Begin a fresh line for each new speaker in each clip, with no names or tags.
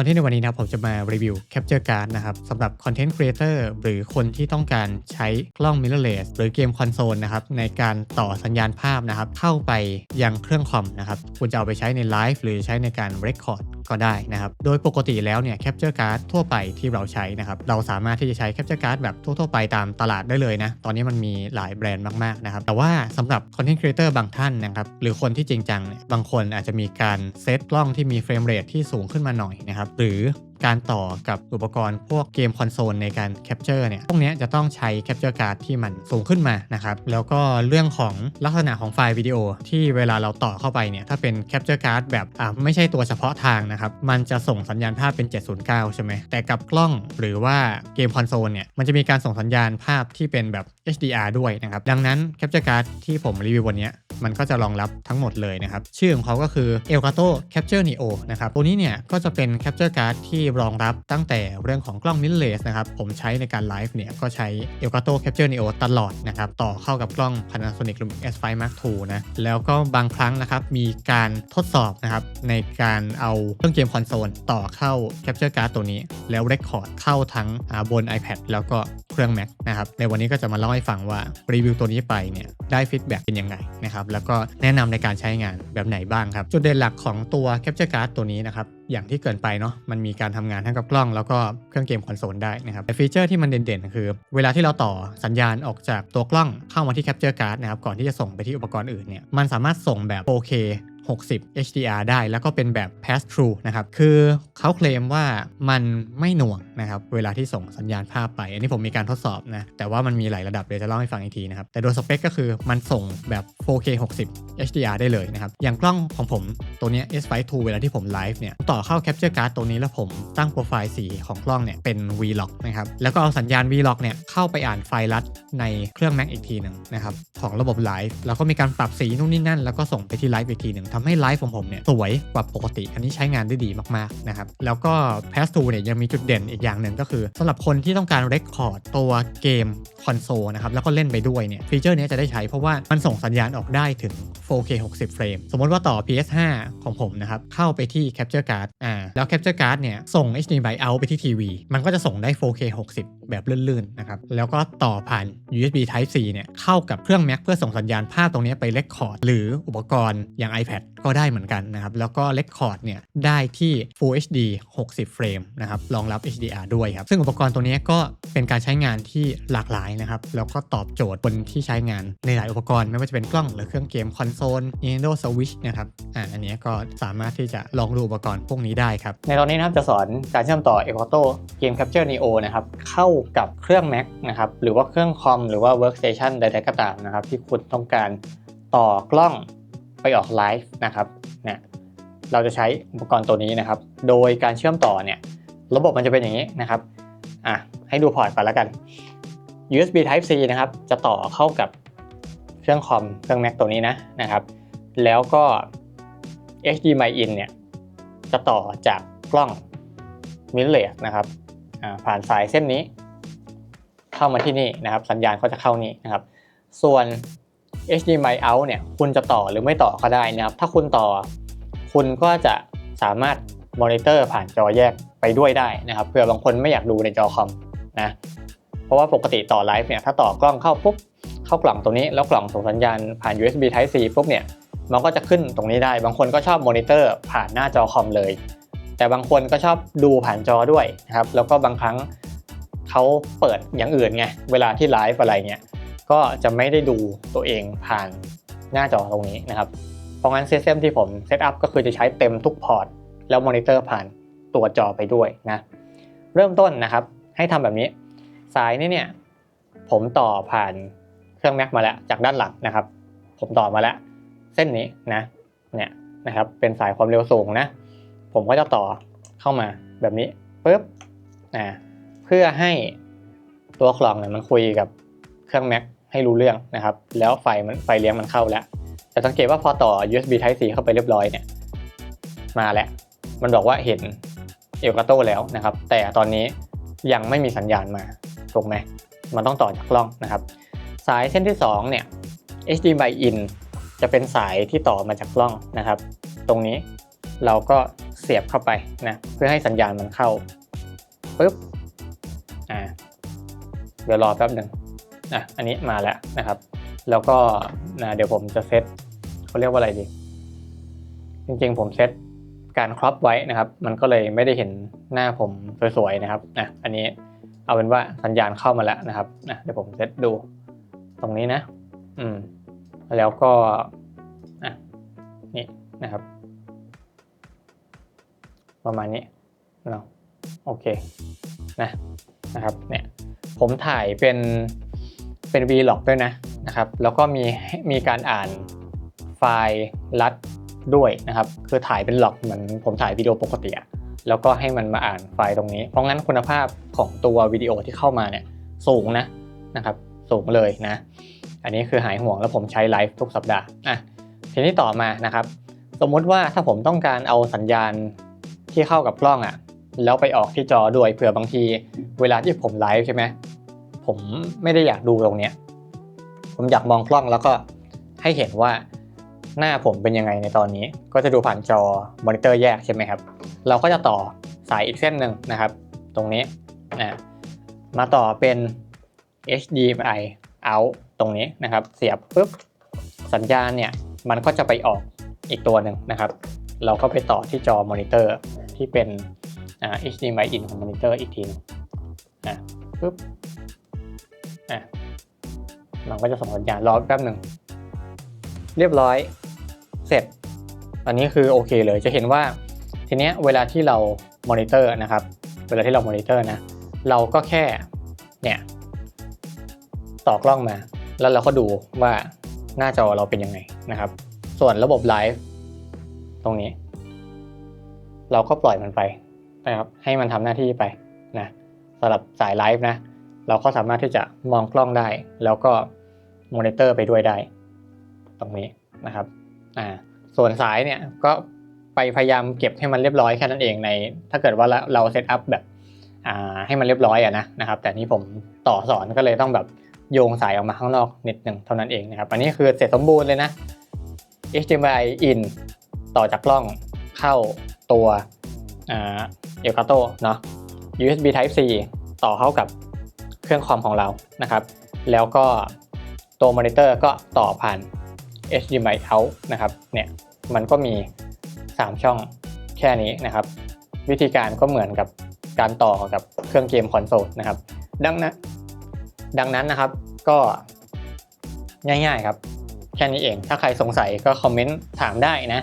คอนเทนต์ในวันนี้นะครับผมจะมารีวิว Capture Card นะครับสำหรับ Content Creator หรือคนที่ต้องการใช้กล้อง Mirrorless หรือเกมคอนโซลนะครับในการต่อสัญญาณภาพนะครับเข้าไปยังเครื่องคอมนะครับคุณจะเอาไปใช้ในไลฟ์หรือใช้ในการ Record ก็ได้นะครับโดยปกติแล้วเนี่ย Capture Card ทั่วไปที่เราใช้นะครับเราสามารถที่จะใช้ Capture Card แบบทั่วๆไปตามตลาดได้เลยนะตอนนี้มันมีหลายแบรนด์มากๆนะครับแต่ว่าสำหรับ Content Creator บางท่านนะครับหรือคนที่จริงจังเนี่ยบางคนอาจจะมีการเซตกล้องที่มีเฟรมเรทที่สูงขึ้นมาหน่อยนะครับหรือ การต่อกับอุปกรณ์พวกเกมคอนโซลในการแคปเจอร์เนี่ย พวกนี้จะต้องใช้แคปเจอร์การ์ดที่มันสูงขึ้นมานะครับ แล้วก็เรื่องของลักษณะของไฟล์วิดีโอที่เวลาเราต่อเข้าไปเนี่ย ถ้าเป็นแคปเจอร์การ์ดแบบอ่าไม่ใช่ตัวเฉพาะทางนะครับ มันจะส่งสัญญาณภาพเป็น 709 ใช่ไหม แต่กับกล้องหรือว่าเกมคอนโซลเนี่ย มันจะมีการส่งสัญญาณภาพที่เป็นแบบ HDR ด้วยนะครับ ดังนั้นแคปเจอร์การ์ดที่ผมรีวิววันนี้มันก็จะรองรับทั้งหมดเลยนะครับ ชื่อของเขาก็คือ Elgato Capture Neo นะครับ ตัวนี้เนี่ยก็จะเป็น Capture Card ที่รองรับตั้งแต่เรื่องของกล้อง mirrorless นะครับ ผมใช้ในการไลฟ์เนี่ยก็ใช้ Elgato Capture Neo ตลอดนะครับ ต่อเข้ากับกล้อง Panasonic Lumix S5 Mark II นะ แล้วก็บางครั้งนะครับ มีการทดสอบนะครับ ในการเอาเครื่องเกมคอนโซลต่อเข้า Capture Card ตัวนี้ แล้ว Record เข้าทั้งบน iPad แล้วก็เครื่อง Mac นะครับ ในวันนี้ก็จะมาเล่าให้ฟังว่ารีวิวตัวนี้ไปเนี่ยได้ฟีดแบ็กเป็นยังไงนะครับ แล้วก็แนะนำในการใช้งานแบบไหนบ้างครับ จุดเด่นหลักของตัว Capture Card ตัวนี้นะครับ อย่างที่เกินไปเนาะมันมีการทำงานทั้งกับกล้อง แล้วก็เครื่องเกมคอนโซลได้นะครับแต่ฟีเจอร์ที่มันเด่นๆ คือ เวลาที่เราต่อสัญญาณออกจากตัวกล้องเข้ามาที่ Capture Card นะครับก่อนที่จะส่งไปที่อุปกรณ์อื่นเนี่ยมันสามารถส่งแบบ 4K 60 HDR ได้แล้วก็เป็นแบบ pass through นะครับ คือเขาเคลมว่ามันไม่หน่วง นะครับเวลาที่ส่งสัญญาณภาพไป อันนี้ผมมีการทดสอบนะแต่ว่ามันมีหลายระดับเดี๋ยวจะเล่าให้ฟังอีกทีนะครับแต่โดยสเปคก็คือมันส่งแบบ 4K 60 HDR ได้เลยนะครับอย่างกล้องของผมตัวนี้ S5 II เวลาที่ผมไลฟ์เนี่ยต่อเข้า Capture Card ตัวนี้แล้วผมตั้งโปรไฟล์สีของกล้องเนี่ยเป็น Vlog นะครับแล้วก็เอาสัญญาณ Vlog เนี่ยเข้าไปอ่านไฟล์ลัดในเครื่อง Mac อีกทีหนึ่งนะครับของระบบไลฟ์แล้วก็มีการปรับสีนู่นนี่นั่น แล้วก็ส่งไปที่ไลฟ์อีกทีหนึ่งทำให้ไลฟ์ของผมเนี่ยสวยกว่าปกติ อันนี้ใช้งานได้ดีมากๆนะครับแล้วก็ Pass to เนี่ยยังมีจุดเด่นอีกอย่างหนึ่งก็คือสำหรับคนที่ต้องการ Record ตัวเกมคอนโซลนะครับแล้วก็เล่นไปด้วยเนี่ยฟีเจอร์นี้จะได้ใช้เพราะว่ามันส่งสัญญาณออกได้ถึง 4K 60 เฟรม สมมติว่าต่อ PS5 ของผมนะครับ เข้าไปที่ Capture Card อ่า แล้ว Capture Card เนี่ย ส่ง HDMI out ไปที่ทีวี มันก็จะส่งได้ 4K 60 แบบลื่นๆ นะครับ แล้วก็ต่อผ่าน USB Type C เนี่ย เข้ากับเครื่อง Mac เพื่อส่งสัญญาณภาพตรงนี้ไป Record หรืออุปกรณ์อย่าง iPad ก็ได้เหมือนกันนะครับ แล้วก็ Record เนี่ย ได้ที่ Full HD 60 เฟรมนะครับ รองรับ HDR ด้วยครับ ซึ่งอุปกรณ์ตัวนี้ก็เป็นการใช้งานที่หลากหลายนะครับ แล้วก็ตอบโจทย์คนที่ใช้งานในหลายอุปกรณ์ไม่ว่าจะเป็นกล้องหรือเครื่องเกมคอนโซล Nintendo Switch นะครับอ่าอันนี้ก็สามารถที่จะลองดูอุปกรณ์พวกนี้ได้ครับ ในตอนนี้นะครับจะสอนการเชื่อมต่อ Elgato Game Capture Neo นะครับเข้ากับเครื่อง Mac นะครับหรือว่าเครื่องคอมหรือว่า Workstation ใดๆก็ตามนะครับที่คุณต้องการต่อกล้องไปออกไลฟ์นะครับเนี่ยเราจะใช้อุปกรณ์ตัวนี้นะครับ โดยการเชื่อมต่อเนี่ย ระบบมันจะเป็นอย่างนี้นะครับอะให้ดูพอร์ตก่อนแล้วกัน USB Type C นะครับจะต่อเข้ากับเครื่องคอมเครื่อง Mac ตัวนี้นะนะครับ แล้วก็ HDMI in เนี่ยจะต่อจากกล้อง mirrorless นะครับอ่าผ่านสายเส้นนี้ เข้ามาที่นี่นะครับ สัญญาณก็จะเข้านี่นะครับ ส่วน HDMI out เนี่ยคุณจะต่อหรือไม่ต่อก็ได้นะครับ ถ้าคุณต่อคุณก็จะสามารถ มอนิเตอร์ผ่านจอแยกไปด้วยได้นะครับเผื่อบางคนไม่อยากดูในจอคอมนะเพราะว่าปกติต่อไลฟ์เนี่ยถ้าต่อกล้องเข้าปุ๊บเข้ากล่องตรงนี้แล้วกล่องส่งสัญญาณผ่าน USB Type C ปุ๊บเนี่ยมันก็จะขึ้นตรงนี้ได้ บางคนก็ชอบมอนิเตอร์ผ่านหน้าจอคอมเลย แต่บางคนก็ชอบดูผ่านจอด้วยนะครับแล้วก็บางครั้งเขาเปิดอย่างอื่นไงเวลาที่ไลฟ์อะไรเงี้ยก็จะไม่ได้ดูตัวเองผ่านหน้าจอตรงนี้นะครับ เพราะงั้นเซสเต็มที่ผมเซตอัพก็คือจะใช้เต็มทุกพอร์ต แล้วมอนิเตอร์ผ่านตัวจอไปด้วยนะเริ่มต้นนะครับ ให้ทำแบบนี้ สายนี่เนี่ยผมต่อผ่านเครื่อง Mac มาแล้วจากด้านหลังนะครับ ผมต่อมาแล้ว เส้นนี้นะเนี่ยนะครับเป็นสายความเร็วสูงนะ ผมก็จะต่อเข้ามาแบบนี้ปุ๊บอ่าเพื่อให้ตัวกล่องเนี่ยมันคุยกับเครื่อง Mac ให้รู้เรื่องนะครับ แล้วไฟมันไฟเลี้ยงมันเข้าแล้วแต่สังเกตว่าพอต่อ USB Type C เข้าไปเรียบร้อยเนี่ยมาแล้ว มันบอกว่าเห็นเอลกาโตแล้วนะครับ แต่ตอนนี้ยังไม่มีสัญญาณมาถูกไหมมันต้องต่อจากกล้องนะครับ สายเส้นที่2เนี่ย HDMI in จะเป็นสายที่ต่อมาจากกล้องนะครับ ตรงนี้เราก็
เสียบเข้าไปนะเพื่อให้สัญญาณมันเข้าปุ๊บอ่าเดี๋ยวรอแป๊บหนึ่งอะอันนี้มาแล้วนะครับ แล้วก็นะเดี๋ยวผมจะเซตเขาเรียกว่าอะไรดี จริงๆผมเซต การครอปไว้นะครับ มันก็เลยไม่ได้เห็นหน้าผมสวยๆนะครับอะอันนี้เอาเป็นว่าสัญญาณเข้ามาแล้วนะครับอะเดี๋ยวผมเซตดู ตรงนี้นะ อืม แล้วก็อะนี่นะครับ ประมาณนี้เนาะโอเคนะนะครับเนี่ยผมถ่ายเป็นเป็น vlog ด้วยนะนะครับ แล้วก็มีมีการอ่านไฟล์ลัด ด้วยนะครับคือถ่ายเป็น log เหมือนผมถ่ายวิดีโอปกติอะแล้วก็ให้มันมาอ่านไฟล์ตรงนี้ เพราะงั้นคุณภาพของตัววิดีโอที่เข้ามาเนี่ยสูงนะนะครับสูงเลยนะ อันนี้คือหายห่วงแล้วผมใช้ไลฟ์ทุกสัปดาห์อะทีนี้ต่อมานะครับ สมมติว่าถ้าผมต้องการเอาสัญญาณที่เข้ากับกล้องอะ่ะแล้วไปออกที่จอด้วยเผื่อบางที เวลาที่ผมไลฟ์ใช่ไหมผมไม่ได้อยากดูตรงเนี้ยผมอยากมองกล้องแล้วก็ให้เห็นว่า หน้าผมเป็นยังไงในตอนนี้ ก็จะดูผ่านจอมอนิเตอร์แยกใช่ไหมครับ เราก็จะต่อสายอีกเส้นหนึ่งนะครับ ตรงนี้นะมาต่อเป็น HDMI out ตรงนี้นะครับ เสียบปุ๊บสัญญาณเนี่ยมันก็จะไปออกอีกตัวหนึ่งนะครับ เราก็ไปต่อที่จอมอนิเตอร์ที่เป็น HDMI in ของมอนิเตอร์อีกทีนึงอะปุ๊บอะมันก็จะส่งสัญญาณรอแป๊บหนึ่ง เรียบร้อย เสร็จ อันนี้คือโอเคเลยจะเห็นว่าทีเนี้ยเวลาที่เรามอนิเตอร์นะครับ เวลาที่เรามอนิเตอร์นะเราก็แค่เนี่ยต่อกล้องมา แล้วเราก็ดูว่าหน้าจอเราเป็นยังไงนะครับ ส่วนระบบไลฟ์ตรงนี้ เราก็ปล่อยมันไปนะครับให้มันทำหน้าที่ไปนะสำหรับสายไลฟ์นะเราก็สามารถที่จะมองกล้องได้ แล้วก็มอนิเตอร์ไปด้วยได้ ตรงนี้นะครับ อ่าส่วนสายเนี่ยก็ไปพยายามเก็บให้มันเรียบร้อยแค่นั้นเองใน ถ้าเกิดว่าเราเซตอัพแบบอ่าให้มันเรียบร้อยอะนะนะครับ แต่นี่ผมต่อสอนก็เลยต้องแบบโยงสายออกมาข้างนอกนิดหนึ่งเท่านั้นเองนะครับ อันนี้คือเสร็จสมบูรณ์เลยนะ HDMI in ต่อจากกล้องเข้าตัวเอลกาโตเนาะ USB Type C ต่อเข้ากับเครื่องคอมของเรานะครับ แล้วก็ตัวมอนิเตอร์ก็ต่อผ่าน HDMI out นะครับเนี่ยมันก็มี 3 ช่องแค่นี้นะครับ วิธีการก็เหมือนกับการต่อกับเครื่องเกมคอนโซลนะครับ ดังนั้นดังนั้นนะครับก็ง่ายๆครับ แค่นี้เอง ถ้าใครสงสัยก็คอมเมนต์ถามได้นะ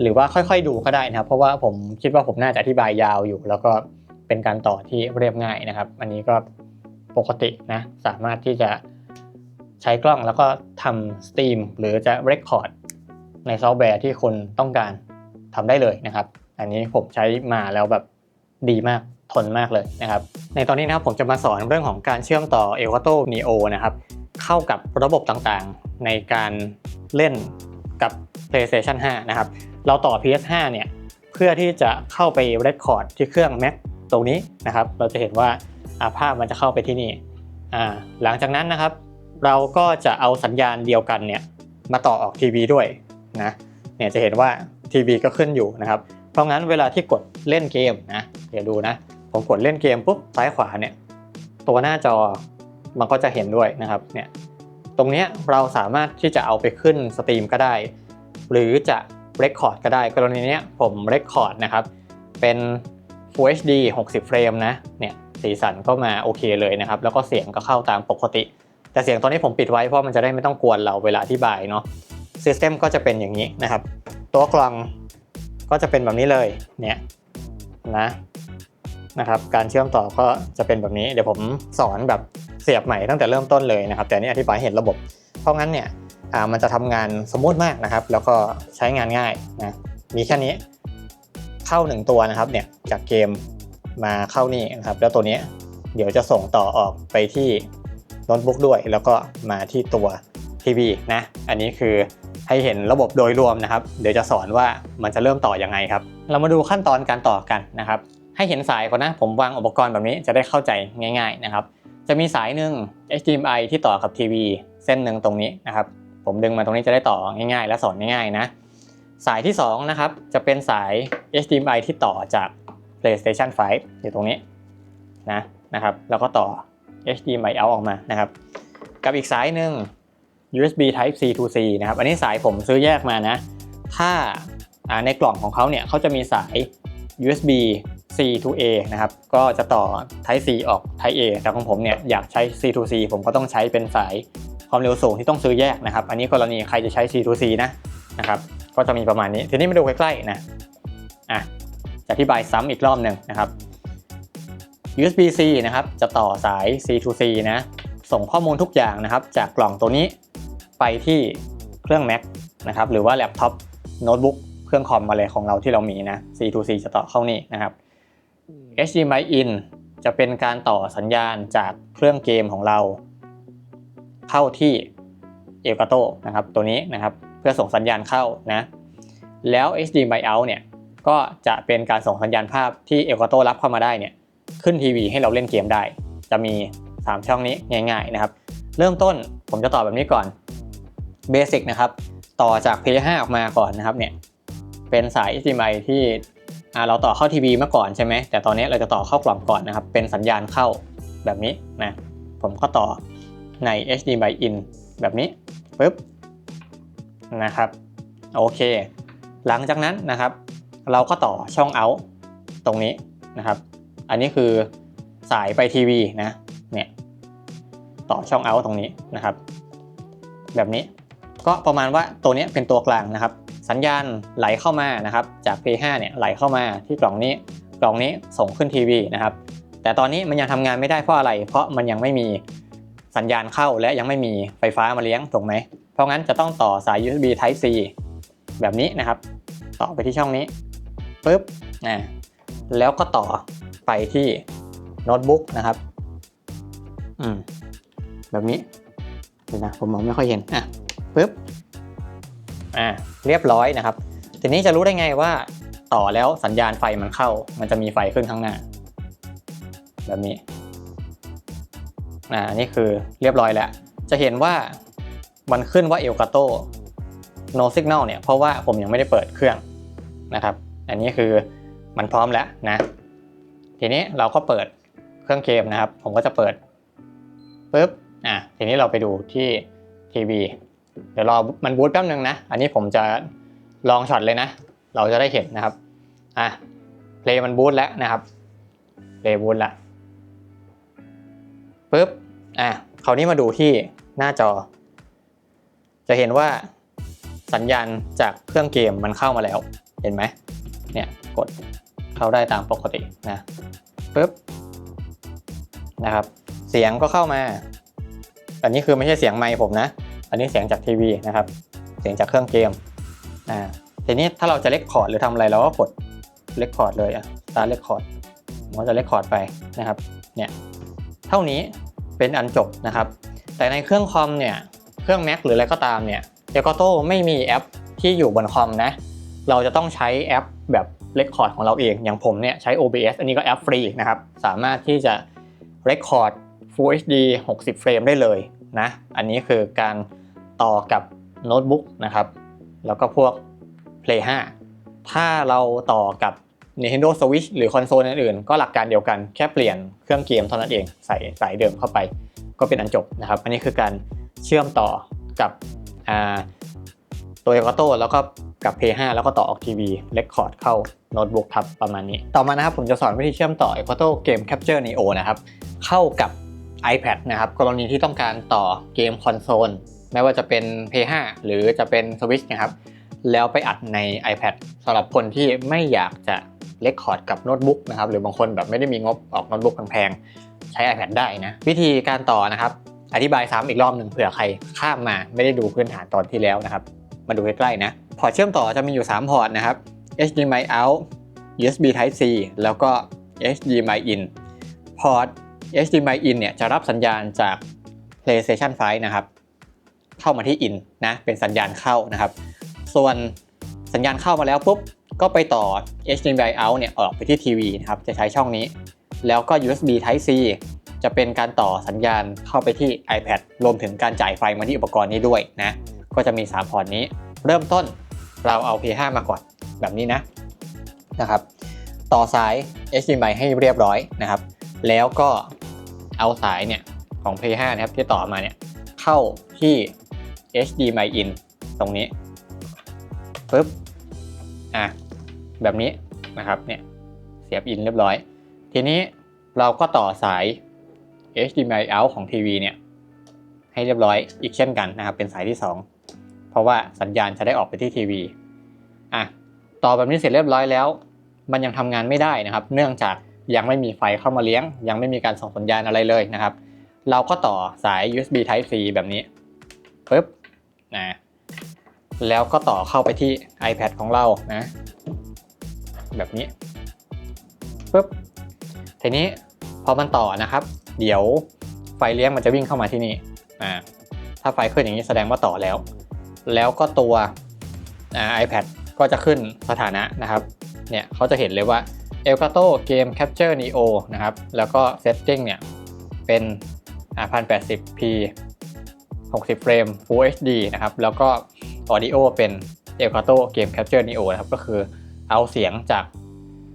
หรือว่าค่อยๆดูก็ได้นะครับ เพราะว่าผมคิดว่าผมน่าจะอธิบายยาวอยู่ แล้วก็เป็นการต่อที่เรียบง่ายนะครับ อันนี้ก็ปกตินะสามารถที่จะ ช้กล้องแล้วก็ทำสตรีมหรือจะเรคคอร์ดในซอฟต์แวร์ที่คุณต้องการทำได้เลยนะครับ อันนี้ผมใช้มาแล้วแบบดีมากทนมากเลยนะครับ ในตอนนี้นะครับผมจะมาสอนเรื่องของการเชื่อมต่อ Elgato Neo นะครับ เข้ากับระบบต่างๆในการเล่นกับ PlayStation 5 นะครับ เราต่อ PS5 เนี่ยเพื่อที่จะเข้าไป Record ที่เครื่อง Mac ตรงนี้นะครับ เราจะเห็นว่าอ่าภาพมันจะเข้าไปที่นี่อ่าหลังจากนั้นนะครับ เราก็จะเอาสัญญาณเดียวกันเนี่ยมาต่อออกทีวีด้วยนะเนี่ยจะเห็นว่าทีวีก็ขึ้นอยู่นะครับ เพราะงั้นเวลาที่กดเล่นเกมนะเดี๋ยวดูนะ ผมกดเล่นเกมปุ๊บซ้ายขวาเนี่ยตัวหน้าจอมันก็จะเห็นด้วยนะครับเนี่ยตรงนี้เราสามารถที่จะเอาไปขึ้นสตรีมก็ได้ หรือจะเรคคอร์ดก็ได้ กรณีนี้ผมเรคคอร์ดนะครับ เป็น Full HD 60 เฟรมนะเนี่ยสีสันก็มาโอเคเลยนะครับ แล้วก็เสียงก็เข้าตามปกติ แต่เสียงตอนนี้ผมปิดไว้เพราะมันจะได้ไม่ต้องกวนเราเวลาอธิบายเนาะซิสเต็มก็จะเป็นอย่างนี้นะครับ ตัวกลองก็จะเป็นแบบนี้เลยเนี่ยนะนะครับการเชื่อมต่อก็จะเป็นแบบนี้เดี๋ยวผมสอนแบบเสียบใหม่ตั้งแต่เริ่มต้นเลยนะครับ แต่นี่อธิบายเห็นระบบ เพราะงั้นเนี่ยมันจะทำงานสมมุติมากนะครับ แล้วก็ใช้งานง่ายนะมีแค่นี้เข้าหนึ่งตัวนะครับเนี่ยจากเกมมาเข้านี่นะครับแล้วตัวนี้เดี๋ยวจะส่งต่อออกไปที่ โน้ตบุ๊กด้วย แล้วก็มาที่ตัวทีวีนะอันนี้คือให้เห็นระบบโดยรวมนะครับ เดี๋ยวจะสอนว่ามันจะเริ่มต่ออยังไงครับ เรามาดูขั้นตอนการต่อกันนะครับ ให้เห็นสายก่อนนะ ผมวางอุปกรณ์แบบนี้จะได้เข้าใจง่าย ๆนะครับ จะมีสายหนึ่ง HDMI ที่ต่อกับทีวีเส้นหนึ่งตรงนี้นะครับ ผมดึงมาตรงนี้จะได้ต่อง่ายๆ และสอนง่ายๆนะ สายที่2นะครับจะเป็นสาย HDMI ที่ต่อจาก PlayStation 5 อยู่ตรงนี้นะนะครับ แล้วก็ต่อ HDMI out ออกมานะครับ กับอีกสายหนึ่ง USB Type C to C นะครับ อันนี้สายผมซื้อแยกมานะ ถ้าอ่าในกล่องของเขาเนี่ยเขาจะมีสาย USB C to A นะครับ ก็จะต่อ Type C ออก Type A แต่ของผมเนี่ยอยากใช้ C to C ผมก็ต้องใช้เป็นสายความเร็วสูงที่ต้องซื้อแยกนะครับ อันนี้กรณีใครจะใช้ C to C นะนะครับ ก็จะมีประมาณนี้ ทีนี้มาดูใกล้ๆนะ อะจะอธิบายซ้ำอีกรอบหนึ่งนะครับ USB C นะครับจะต่อสาย C to C นะส่งข้อมูลทุกอย่างนะครับ จากกล่องตัวนี้ไปที่เครื่อง Mac นะครับหรือว่าแล็ปท็อปโน้ตบุ๊กเครื่องคอมอะไรของเราที่เรามีนะ C to C จะต่อเข้านี่นะครับ HDMI in จะเป็นการต่อสัญญาณจากเครื่องเกมของเรา เข้าที่ Elgato นะครับตัวนี้นะครับเพื่อส่งสัญญาณเข้านะแล้ว HDMI out เนี่ยก็จะเป็นการส่งสัญญาณภาพที่ Elgato รับเข้ามาได้เนี่ย ขึ้นทีวีให้เราเล่นเกมได้ จะมี 3 ช่องนี้ง่าย ๆนะครับ เริ่มต้นผมจะต่อแบบนี้ก่อน Basic นะครับ ต่อจาก Play 5ออกมาก่อนนะครับเนี่ยเป็นสาย HDMI ที่เราต่อเข้าทีวีเมื่อก่อนใช่ไหมแต่ตอนนี้เราจะต่อเข้ากล่องก่อนนะครับ เป็นสัญญาณเข้าแบบนี้นะผมก็ต่อใน HDMI in แบบนี้ปึ๊บนะครับโอเค หลังจากนั้นนะครับ เราก็ต่อช่อง out ตรงนี้นะครับ อันนี้คือสายไปทีวีนะเนี่ยต่อช่อง out ตรงนี้นะครับ แบบนี้ก็ประมาณว่าตัวนี้เป็นตัวกลางนะครับ สัญญาณไหลเข้ามานะครับ จาก P5 เนี่ยไหลเข้ามาที่กล่องนี้กล่องนี้ส่งขึ้นทีวีนะครับ แต่ตอนนี้มันยังทำงานไม่ได้เพราะอะไร เพราะมันยังไม่มีสัญญาณเข้าและยังไม่มีไฟฟ้ามาเลี้ยงถูกไหมเพราะงั้นจะต้องต่อสาย USB Type C แบบนี้นะครับ ต่อไปที่ช่องนี้ปุ๊บอ่าแล้วก็ต่อ ไปที่โน้ตบุ๊กนะครับ อืม แบบนี้เดี๋ยวนะผมมองไม่ค่อยเห็น อะปุ๊บ อ่า เรียบร้อยนะครับ ทีนี้จะรู้ได้ไงว่า ต่อแล้วสัญญาณไฟมันเข้า มันจะมีไฟขึ้นข้างหน้า แบบนี้ อ่า นี่คือเรียบร้อยแล้ว จะเห็นว่ามันขึ้นว่า Elgato no signal เนี่ย เพราะว่าผมยังไม่ได้เปิดเครื่องนะครับ อันนี้คือมันพร้อมแล้วนะ ทีนี้เราก็เปิดเครื่องเกมนะครับ ผมก็จะเปิดปุ๊บอะทีนี้เราไปดูที่ทีวีเดี๋ยวรอมันบูตแป๊บนึงนะ อันนี้ผมจะลองช็อตเลยนะ เราจะได้เห็นนะครับอะเพลย์มันบูตแล้วนะครับเพลย์บูตล้วปุ๊บอะคราวนี้มาดูที่หน้าจอ จะเห็นว่าสัญญาณจากเครื่องเกมมันเข้ามาแล้ว เห็นไหมเนี่ยกด เข้าได้ตามปกตินะปุ๊บนะครับ เสียงก็เข้ามา อันนี้คือไม่ใช่เสียงไมค์ผมนะ อันนี้เสียงจากทีวีนะครับ เสียงจากเครื่องเกมอ่าทีนี้ถ้าเราจะเล็กคอร์ดหรือทำอะไรเราก็กดเล็กคอร์ดเลยอะตาเล็กคอร์ดมก็จะเล็กคอร์ดไปนะครับเนี่ยเท่านี้เป็นอันจบนะครับ แต่ในเครื่องคอมเนี่ยเครื่อง Mac หรืออะไรก็ตามเนี่ย Elgato ไม่มีแอปที่อยู่บนคอมนะ เราจะต้องใช้แอปแบบ เ e คคอร์ดของเราเอง อย่างผมเนี่ยใช้ OBS อันนี้ก็แอปฟรีนะครับ สามารถที่จะเ e คคอร์ด Full HD 60 เฟรมได้เลยนะ อันนี้คือการต่อกับโน้ตบุ๊กนะครับ แล้วก็พวก Play 5 ถ้าเราต่อกับ Nintendo Switch หรือคอนโซลอื่นๆ ก็หลักการเดียวกัน แค่เปลี่ยนเครื่องเกมเท่านั้นเอง ใส่สายเดิมเข้าไป ก็เป็นอันจบนะครับ อันนี้คือการเชื่อมต่อกับตัว Elgato แล้วก็กับ Play 5แล้วก็ต่อออกทีวีเ e คคอร์ดเข้า โน้ตบุ๊กครับประมาณนี้ ต่อมานะครับผมจะสอนวิธีเชื่อมต่อ Elgato Game Capture Neo นะครับเข้ากับ iPad นะครับกรณีที่ต้องการต่อเกมคอนโซลไม่ว่าจะเป็น P5 หรือจะเป็น Switch นะครับแล้วไปอัดใน iPad สำหรับคนที่ไม่อยากจะเ e คคอร์ดกับโน้ตบุ๊กนะครับหรือบางคนแบบไม่ได้มีงบออกโน้ตบุ๊กแพงๆใช้ iPad ได้นะ วิธีการต่อนะครับ อธิบายซ้ำอีกรอบหนึ่งเผื่อใครข้ามมาไม่ได้ดูพื้นฐานตอนที่แล้วนะครับ มาดูใกล้ๆนะ พอร์ตเชื่อมต่อจะมีอยู่ 3 พอร์ตนะครับ HDMI out USB Type C แล้วก็ HDMI in พอร์ต HDMI in เนี่ยจะรับสัญญาณจาก PlayStation 5 นะครับ เข้ามาที่ in นะ เป็นสัญญาณเข้านะครับ ส่วนสัญญาณเข้ามาแล้วปุ๊บ ก็ไปต่อ HDMI out เนี่ยออกไปที่ทีวีนะครับ จะใช้ช่องนี้ แล้วก็ USB Type C จะเป็นการต่อสัญญาณเข้าไปที่ iPad รวมถึงการจ่ายไฟมาที่อุปกรณ์นี้ด้วยนะ ก็จะมี 3 พอร์ตนี้ เริ่มต้นเราเอา P5 มาก่อน แบบนี้นะนะครับ ต่อสาย HDMI ให้เรียบร้อยนะครับ แล้วก็เอาสายเนี่ยของ P5 นะครับที่ต่อมาเนี่ยเข้าที่ HDMI in ตรงนี้ปึ๊บอะแบบนี้นะครับเนี่ยเสียบอินเรียบร้อย ทีนี้เราก็ต่อสาย HDMI out ของทีวีเนี่ยให้เรียบร้อยอีกเช่นกันนะครับเป็นสายที่ 2 เพราะว่าสัญญาณจะได้ออกไปที่ทีวีอะ ต่อแบบนี้เสร็จเรียบร้อยแล้ว มันยังทำงานไม่ได้นะครับ เนื่องจากยังไม่มีไฟเข้ามาเลี้ยง ยังไม่มีการส่งสัญญาณอะไรเลยนะครับ เราก็ต่อสาย USB Type C แบบนี้ปึ๊บนะแล้วก็ต่อเข้าไปที่ iPad ของเรานะ แบบนี้ปึ๊บทีนี้พอมันต่อนะครับ เดี๋ยวไฟเลี้ยงมันจะวิ่งเข้ามาที่นี่อ่าถ้าไฟขึ้นอย่างนี้แสดงว่าต่อแล้ว แล้วก็ตัวอ่า iPad ก็จะขึ้นสถานะนะครับ เนี่ยเขาจะเห็นเลยว่า Elgato Game Capture Neo นะครับ แล้วก็ Setting เนี่ย เป็น 1080p 60 เฟรม Full HD นะครับ แล้วก็ Audio เป็น Elgato Game Capture Neo นะครับ ก็คือเอาเสียงจาก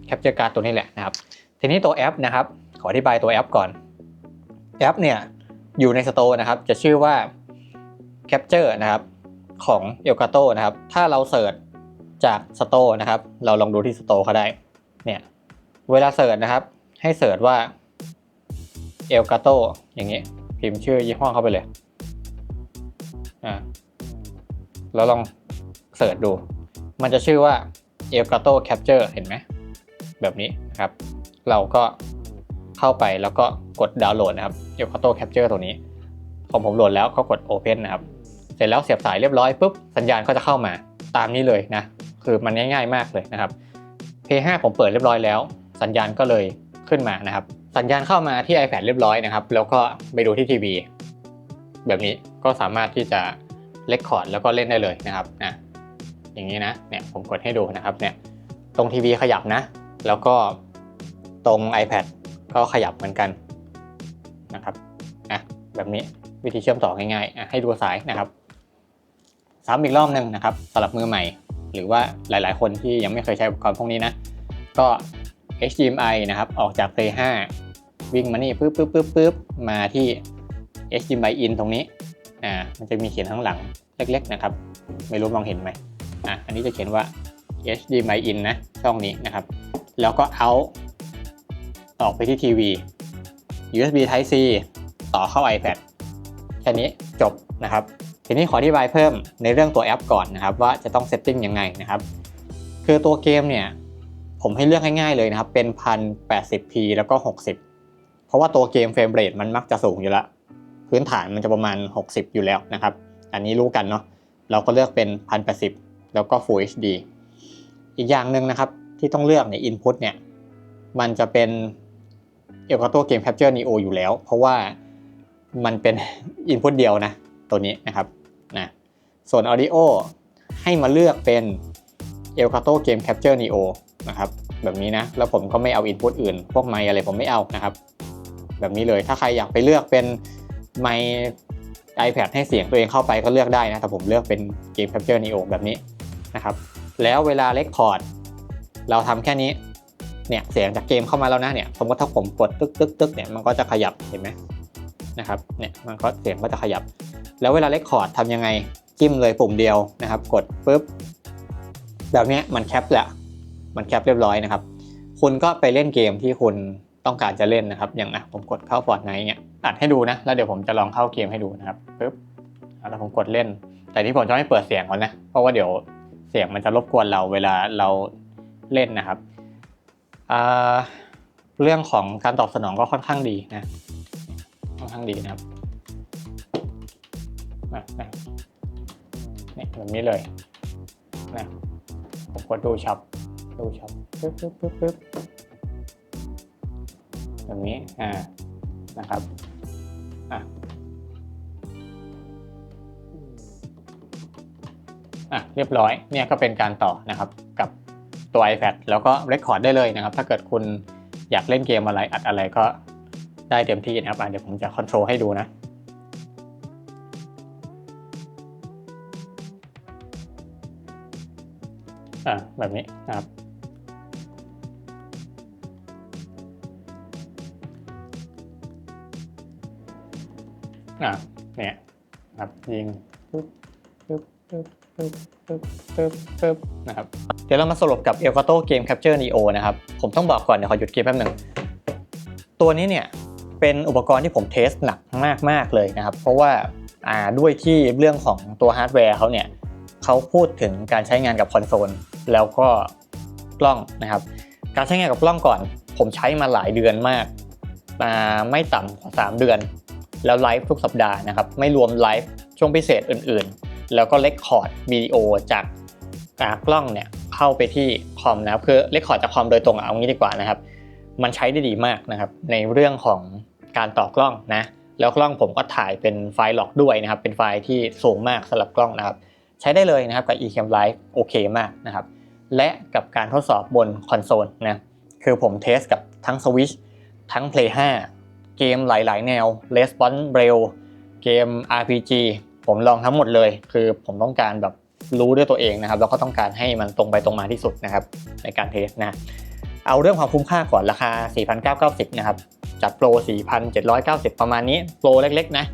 Capture Card ตัวนี้แหละนะครับ ทีนี้ตัวแอปนะครับ ขออธิบายตัวแอปก่อน แอปเนี่ย อยู่ในสโตร์นะครับ จะชื่อว่า Capture นะครับ ของ Elgato นะครับ ถ้าเราเสิร์ช จากสโตนะครับ เราลองดูที่สโตเขาได้ เนี่ย เวลาเสิร์ชนะครับ ให้เสิร์ชว่า Elgato อย่างนี้ยพิมพ์ชื่อยี่ห้อเข้าไปเลย อ่าเราลองเสิร์ชดู มันจะชื่อว่า Elgato Capture เห็นไหม แบบนี้นะครับ เราก็เข้าไปแล้วก็กดดาวน์โหลดนะครับ Elgato Capture ตัวนี้ของผมโหลดแล้วก็กด Open นะครับ เสร็จแล้วเสียบสายเรียบร้อยปุ๊บ สัญญาณก็จะเข้ามาตามนี้เลยนะ คือมันง่าย ๆ มากเลยนะครับ P5 ผมเปิดเรียบร้อยแล้ว สัญญาณก็เลยขึ้นมานะครับ สัญญาณเข้ามาที่ iPad เรียบร้อยนะครับ แล้วก็ไปดูที่ทีวีแบบนี้ก็สามารถที่จะเลคคอร์ดแล้วก็เล่นได้เลยนะครับนะอย่างนี้นะเนี่ยผมกดให้ดูนะครับเนี่ยตรงทีวีขยับนะ แล้วก็ตรง iPad ก็ขยับเหมือนกันนะครับนะแบบนี้วิธีเชื่อมต่อง่ายๆอะให้ดูสายนะครับซ้ำอีกรอบหนึ่งนะครับสำหรับมือใหม่ หรือว่าหลายๆ คนที่ยังไม่เคยใช้อุปกรณ์พวกนี้นะ ก็ HDMI นะครับ ออกจาก Play 5 วิ่งมานี่ปึ๊บปึ๊บปึ๊บปึ๊บมาที่ HDMI in ตรงนี้อ่ามันจะมีเขียนข้างหลังเล็ก ๆ นะครับ ไม่รู้มองเห็นไหมอะอันนี้จะเขียนว่า HDMI in นะช่องนี้นะครับ แล้วก็ out ออกไปที่ทีวี USB Type C ต่อเข้า iPad แค่นี้จบนะครับ ทีนี้ขออธิบายเพิ่มในเรื่องตัวแอปก่อนนะครับ ว่าจะต้องเซตติ้งยังไงนะครับ คือตัวเกมเนี่ยผมให้เลือกง่ายๆเลยนะครับ เป็น 1080p แล้วก็ 60 เพราะว่าตัวเกมเฟรมเรทมันมักจะสูงอยู่แล้ว พื้นฐานมันจะประมาณ 60 อยู่แล้วนะครับ อันนี้รู้กันเนาะเราก็เลือกเป็น 1080 แล้วก็ Full HD อีกอย่างหนึ่งนะครับที่ต้องเลือกใน Input เนี่ยมันจะเป็น Elgato Game Capture Neo อยู่แล้ว เพราะว่ามันเป็น Input เดียวนะ ตัวนี้นะครับนะ ส่วน Audio ให้มาเลือกเป็น Elgato Game Capture Neo นะครับแบบนี้นะ แล้วผมก็ไม่เอา Input อื่น พวกไมอะไรผมไม่เอานะครับ แบบนี้เลยถ้าใครอยากไปเลือกเป็นไม iPad ให้เสียงตัวเองเข้าไปก็เลือกได้นะแต่ผมเลือกเป็น Game Capture Neo แบบนี้นะครับ แล้วเวลาเลคคอร์ดเราทำแค่นี้เนี่ยเสียงจากเกมเข้ามาแล้วนะเนี่ยสมมติถ้าผมกดตึกตึกตึกเนี่ยมันก็จะขยับเห็นไหมนะครับเนี่ยมันก็เสียงก็จะขยับ แล้วเวลาเลคคอร์ดทำยังไง จิ้มเลยปุ่มเดียวนะครับ กดปุ๊บแบบนี้มันแคปแหละมันแคปเรียบร้อยนะครับ คุณก็ไปเล่นเกมที่คุณต้องการจะเล่นนะครับ อย่างนะผมกดเข้า Fortnite เนี่ยอัดให้ดูนะ แล้วเดี๋ยวผมจะลองเข้าเกมให้ดูนะครับปุ๊บแล้วผมกดเล่น แต่ที่ผมจะไม่เปิดเสียงก่อนนะ เพราะว่าเดี๋ยวเสียงมันจะรบกวนเราเวลาเราเล่นนะครับ เรื่องของการตอบสนองก็ค่อนข้างดีนะ ค่อนข้างดีนะครับ นี่แบบนี้เลยนะผมกดดูช็อปดูช็อปปึ๊บปึ๊บปึ๊บปึ๊บแบบนี้อ่านะครับอะอะเรียบร้อยเนี่ยก็เป็นการต่อนะครับกับตัว iPad แล้วก็เรคคอร์ดได้เลยนะครับ ถ้าเกิดคุณอยากเล่นเกมอะไรอัดอะไรก็ได้เต็มที่นะครับเดี๋ยวผมจะคอนโทรลให้ดูนะ อ่าแบบนี้ครับ อะเนี่ยครับยิงปึ๊บปึ๊บปึ๊บปึ๊บปึ๊บปึ๊บปึ๊บนะครับ เดี๋ยวเรามาสรุปกับ Elgato Game Capture Neo นะครับ ผมต้องบอกก่อนเดี๋ยวขอหยุดเกมแป๊บหนึ่ง ตัวนี้เนี่ยเป็นอุปกรณ์ที่ผมเทสหนักมาก ๆ เลยนะครับ เพราะว่าอ่าด้วยที่เรื่องของตัวฮาร์ดแวร์เขาเนี่ย เขาพูดถึงการใช้งานกับคอนโซลแล้วก็กล้องนะครับ การใช้งานกับกล้องก่อน ผมใช้มาหลายเดือนมากอ่าไม่ต่ำกว่า3เดือน แล้วไลฟ์ทุกสัปดาห์นะครับ ไม่รวมไลฟ์ช่วงพิเศษอื่นๆ แล้วก็เลคคอร์ดวิดีโอจากกล้องเนี่ยเข้าไปที่คอมนะครับคือเลคคอร์ดจากคอมโดยตรงเอางี้ดีกว่านะครับ มันใช้ได้ดีมากนะครับ ในเรื่องของการต่อกล้องนะแล้วกล้องผมก็ถ่ายเป็นไฟล์ล็อกด้วยนะครับ เป็นไฟล์ที่สูงมากสำหรับกล้องนะครับ ใช้ได้เลยนะครับกับ eCam Live โอเคมากนะครับ และกับการทดสอบบนคอนโซลนะคือผมเทสกับทั้ง Switch ทั้ง Play 5 เกมหลาย ๆ แนว Response Rail เกม RPG ผมลองทั้งหมดเลย คือผมต้องการแบบรู้ด้วยตัวเองนะครับ แล้วก็ต้องการให้มันตรงไปตรงมาที่สุดนะครับ ในการเทสนะเอาเรื่องความคุ้มค่าก่อนราคา 4,990 นะครับ จากโปร 4,790 ประมาณนี้ โปรเล็ก ๆ นะ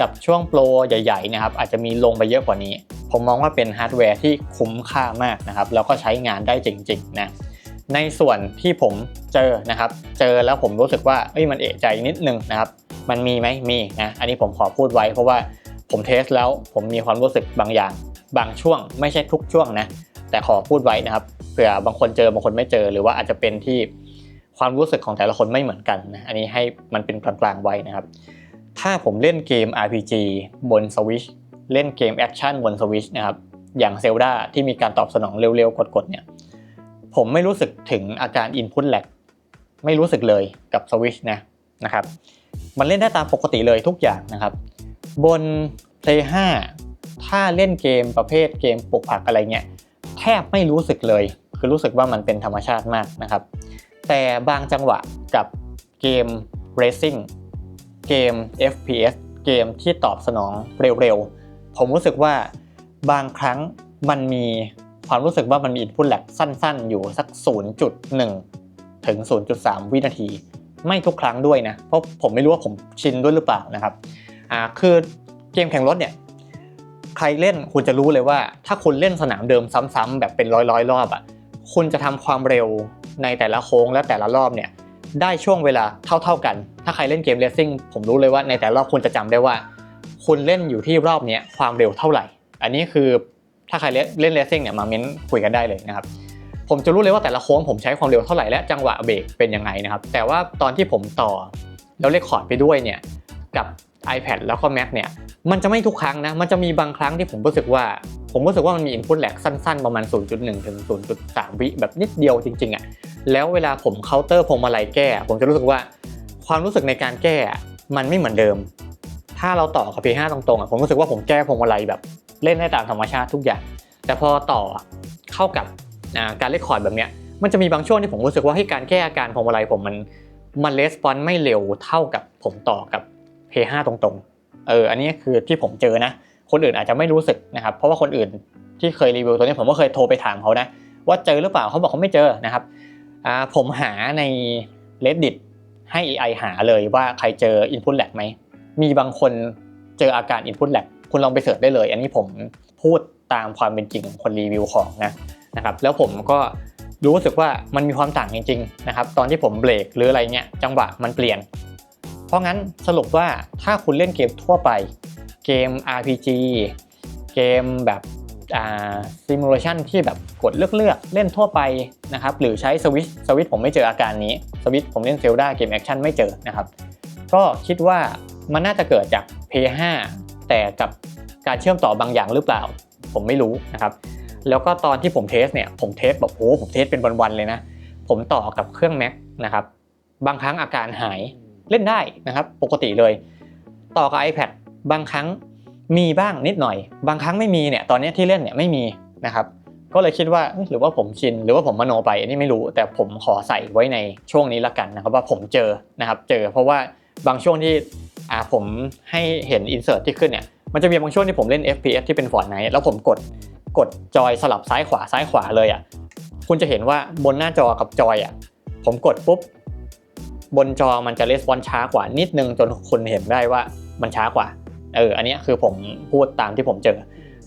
กับช่วงโปรใหญ่ๆนะครับอาจจะมีลงไปเยอะกว่านี้ ผมมองว่าเป็นฮาร์ดแวร์ที่คุ้มค่ามากนะครับแล้วก็ใช้งานได้จริงๆนะในส่วนที่ผมเจอนะครับ เจอแล้วผมรู้สึกว่าเอ้ยมันเอะใจนิดนึงนะครับ มันมีไหมมีนะอันนี้ผมขอพูดไว้เพราะว่าผมเทสแล้วผมมีความรู้สึกบางอย่าง บางช่วงไม่ใช่ทุกช่วงนะ แต่ขอพูดไว้นะครับเผื่อบางคนเจอบางคนไม่เจอ หรือว่าอาจจะเป็นที่ความรู้สึกของแต่ละคนไม่เหมือนกันนะอันนี้ให้มันเป็นกลางๆไว้นะครับ ถ้าผมเล่นเกม RPG บน Switch เล่นเกมแอคชั่นบน Switch นะครับ อย่าง Zelda ที่มีการตอบสนองเร็วๆ กดๆ เนี่ย ผมไม่รู้สึกถึงอาการ Input lag ไม่รู้สึกเลยกับ Switch นะนะครับ มันเล่นได้ตามปกติเลยทุกอย่างนะครับ บน Play 5 ถ้าเล่นเกมประเภทเกมปลูกผักอะไรเงี้ย แทบไม่รู้สึกเลย คือรู้สึกว่ามันเป็นธรรมชาติมากนะครับ แต่บางจังหวะกับเกม Racing เกม FPS เกมที่ตอบสนองเร็วๆ ผมรู้สึกว่าบางครั้งมันมีความรู้สึกว่ามันมี input lag สั้นๆ อยู่สัก 0.1 ถึง 0.3 วินาที ไม่ทุกครั้งด้วยนะ เพราะผมไม่รู้ว่าผมชินด้วยหรือเปล่านะครับอ่าคือเกมแข่งรถเนี่ยใครเล่นคุณจะรู้เลยว่า ถ้าคุณเล่นสนามเดิมซ้ำๆแบบเป็นร้อยๆรอบอะคุณจะทำความเร็วในแต่ละโค้งและแต่ละรอบเนี่ย ได้ช่วงเวลาเท่าๆกัน ถ้าใครเล่นเกมเลสซิ่งผมรู้เลยว่าในแต่ละรอบคุณจะจำได้ว่า คุณเล่นอยู่ที่รอบนี้ความเร็วเท่าไหร่ อันนี้คือถ้าใครเล่นเลสซิ่งเนี่ยมาเม้นคุยกันได้เลยนะครับผมจะรู้เลยว่าแต่ละโค้งผมใช้ความเร็วเท่าไหร่และจังหวะเบรกเป็นยังไงนะครับ แต่ว่าตอนที่ผมต่อแล้วเลคคอร์ดไปด้วยเนี่ยกับ iPad แล้วก็ Mac เนี่ยมันจะไม่ทุกครั้งนะ มันจะมีบางครั้งที่ผมรู้สึกว่า ผมรู้สึกว่ามันมี input lag สั้นๆ ประมาณ 0.1 ถึง 0.3 วิแบบนิดเดียวจริงๆอะ แล้วเวลาผมเคาน์เตอร์พวงมาลัยแก้ ผมจะรู้สึกว่า ความรู้สึกในการแก้มันไม่เหมือนเดิม ถ้าเราต่อกับ P5 ตรงๆอะผมรู้สึกว่าผมแก้พวงมาลัยแบบเล่นได้ตามธรรมชาติทุกอย่าง แต่พอต่อเข้ากับการเลคคอร์ดแบบเนี้ยมันจะมีบางช่วงที่ผมรู้สึกว่าให้การแก้อาการพวงมาลัยผมมันมันレスปอนไม่เร็วเท่ากับผมต่อกับ P5 ตรงๆ เออ อันนี้คือที่ผมเจอนะ คนอื่นอาจจะไม่รู้สึกนะครับ เพราะว่าคนอื่นที่เคยรีวิวตัวนี้ผมก็เคยโทรไปถามเขานะ ว่าเจอหรือเปล่าเขาบอกเขาไม่เจอนะครับ ผมหาใน reddit ให้ AI หาเลยว่าใครเจอ input lag ไหม มีบางคนเจออาการ input lag คุณลองไปเสิร์ชได้เลย อันนี้ผมพูดตามความเป็นจริงของคนรีวิวของนะนะครับ แล้วผมก็รู้สึกว่ามันมีความต่างจริงๆนะครับ ตอนที่ผมเบรกหรืออะไรเงี้ยจังหวะมันเปลี่ยน เพราะงั้นสรุปว่าถ้าคุณเล่นเกมทั่วไป เกม RPG เกมแบบ ซิมูเลชันที่แบบกดเลือกเลือกเล่นทั่วไปนะครับหรือใช้สวิตสวิตผมไม่เจออาการนี้สวิตผมเล่นเซลดาเกมแอคชั่นไม่เจอนะครับก็คิดว่ามันน่าจะเกิดจาก P5 แต่กับการเชื่อมต่อบางอย่างหรือเปล่า ผมไม่รู้นะครับแล้วก็ตอนที่ผมเทสเนี่ยผมเทสแบบโอ้ผมเทสเป็นวันๆเลยนะผมต่อกับเครื่อง Mac นะครับบางครั้งอาการหายเล่นได้นะครับ ปกติเลย ต่อกับ iPad บางครั้ง มีบ้างนิดหน่อย บางครั้งไม่มีเนี่ยตอนนี้ที่เล่นเนี่ยไม่มีนะครับก็เลยคิดว่าหรือว่าผมชินหรือว่าผมมโนไปอันนี้ไม่รู้ แต่ผมขอใส่ไว้ในช่วงนี้ละกันนะครับว่าผมเจอนะครับเจอ เพราะว่าบางช่วงที่อ่าผมให้เห็นอินเสิร์ตที่ขึ้นเนี่ยมันจะมีบางช่วงที่ผมเล่น FPS ที่เป็นฟอร์ n ไนแล้วผมกดกดจอยสลับซ้ายขวาซ้ายขวาเลยอะคุณจะเห็นว่าบนหน้าจอกับจอยอะผมกดปุ๊บบนจอมันจะレスปอนช้ากว่านิดนึงจนคุณเห็นได้ว่ามันช้ากว่า เอออันนี้คือผมพูดตามที่ผมเจอ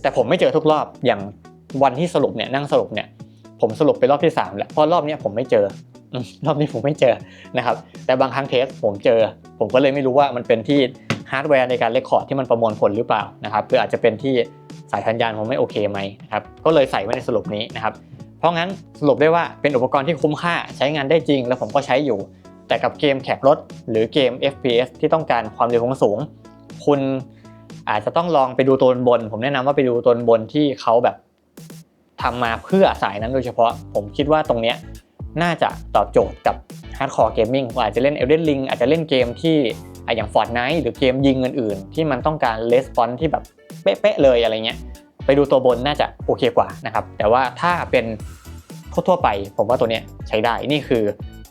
แต่ผมไม่เจอทุกรอบอย่างวันที่สรุปเนี่ยนั่งสรุปเนี่ยผมสรุปไปรอบที่สามแล้วเพราะรอบนี้ผมไม่เจอรอบนี้ผมไม่เจอนะครับ แต่บางครั้งเทสผมเจอ ผมก็เลยไม่รู้ว่ามันเป็นที่ฮาร์ดแวร์ในการเรคคอร์ดที่มันประมวลผลหรือเปล่านะครับคืออาจจะเป็นที่สายสัญญาณผมไม่โอเคไหมนะครับก็เลยใส่ไว้ในสรุปนี้นะครับ เพราะงั้นสรุปได้ว่าเป็นอุปกรณ์ที่คุ้มค่าใช้งานได้จริง แล้วผมก็ใช้อยู่ แต่กับเกมแข่งรถ หรือเกม FPS ที่ต้องการความเร็วสูง คุณอาจจะต้องลองไปดูตัวบน ผมแนะนำว่าไปดูตัวบนที่เขาแบบทำมาเพื่อสายนั้นโดยเฉพาะ ผมคิดว่าตรงเนี้ยน่าจะตอบโจทย์กับฮาร์ดคอร์เกมมิ่งอาจจะเล่น Elden Ring อาจจะเล่นเกมที่อย่าง Fortnite หรือเกมยิงอื่นๆ ที่มันต้องการレスปอนที่แบบเป๊ะๆเลยอะไรเงี้ย ไปดูตัวบนน่าจะโอเคกว่านะครับ แต่ว่าถ้าเป็นทั่วไป ผมว่าตัวเนี้ยใช้ได้นี่คือ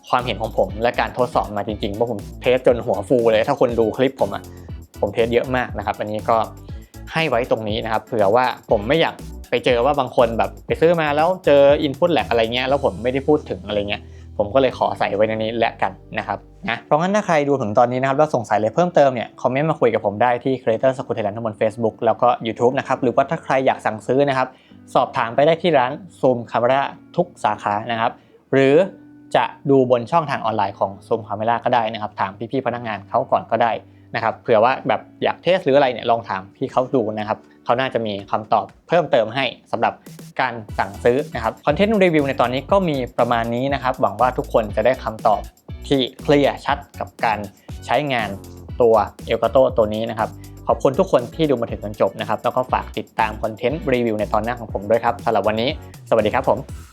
ความเห็นของผมและการทดสอบมาจริงๆเพราะผมเทสจนหัวฟูเลย ถ้าคนดูคลิปผมอะ ผมเทสเยอะมากนะครับ อันนี้ก็ให้ไว้ตรงนี้นะครับ เผื่อว่าผมไม่อยากไปเจอว่าบางคนแบบไปซื้อมาแล้วเจอ Input Lag อะไรเงี้ยแล้วผมไม่ได้พูดถึงอะไรเงี้ยผมก็เลยขอใส่ไว้ในนี้และกันนะครับนะเพราะงั้นถ้าใครดูถึงตอนนี้นะครับแล้วสงสัยอะไรเพิ่มเติมเนี่ยคอมเมนต์มาคุยกับผมได้ที่ Creator s c o o t e r ทั้งบน Facebook แล้วก็ YouTube นะครับหรือว่าถ้าใครอยากสั่งซื้อนะครับสอบถามไปได้ที่ร้าน Zoom Camera ทุกสาขานะครับหรือจะดูบนช่องทางออนไลน์ของ Zoom Camera ก็ได้นะครับถามพี่ๆพนักงานเขาก่อนก็ได้ นะครับเผื่อว่าแบบอยากเทสหรืออะไรเนี่ยลองถามพี่เขาดูนะครับเขาน่าจะมีคำตอบเพิ่มเติมให้สำหรับการสั่งซื้อนะครับคอนเทนต์รีวิวในตอนนี้ก็มีประมาณนี้นะครับหวังว่าทุกคนจะได้คำตอบที่เคลียร์ชัดกับการใช้งานตัวเอลกาโตตัวนี้นะครับ ขอบคุณทุกคนที่ดูมาถึงจนจบนะครับ แล้วก็ฝากติดตามคอนเทนต์รีวิวในตอนหน้าของผมด้วยครับสำหรับวันนี้ สวัสดีครับผม